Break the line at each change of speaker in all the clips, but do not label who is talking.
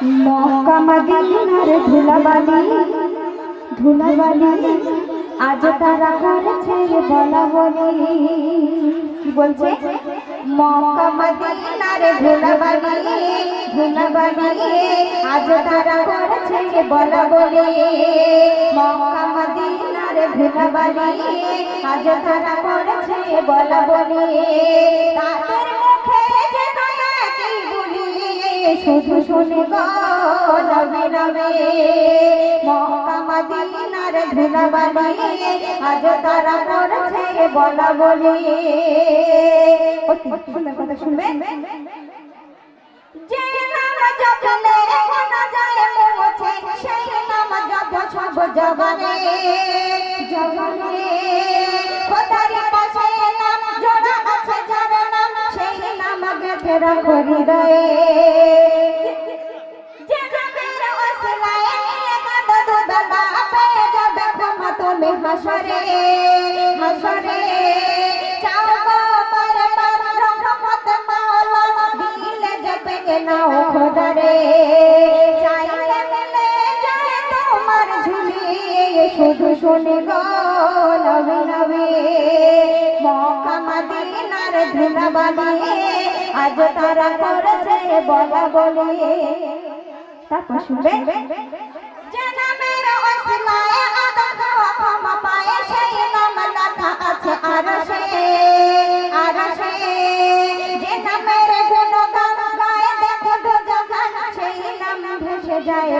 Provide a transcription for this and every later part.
মক্কা মদিনার ধুলাবালি ধুলাবালি, আজ তারা করেছে বলা বলি কি বলছে? মক্কা মদিনার ধুলাবালি ধুলাবালি, আজ তারা করেছে বলা বলি মক্কা মদিনার ধুলাবালি, আজ তারা করেছে বলা বলি তাদের শুধু শুনে গো নবে নবে। মক্কা মদিনার ধুলাবালি আজ তারা করেছে বলা বলি। যে নাম জপলে গোনা যায় মুছে সেই নাম জপ সব জগনে। জগনে। খোদার পাশে নাম জোড়া আছে যার নাম, সেই নাম হাসরে হাসরে চাও গো পারে পার রহমত মাওলা দিলে জপে নাও চাইলে মিলে যায় তোমার ঝুলি শুধু শুনে গো নবী নবী। মক্কা মদিনার ধুলাবালি আজ তারা করেছে বলা বলি। তারপর শুনবে? যে নামের ওসিলায়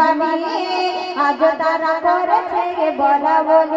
ধুলাবালি আজ তারা করেছে বলা বলি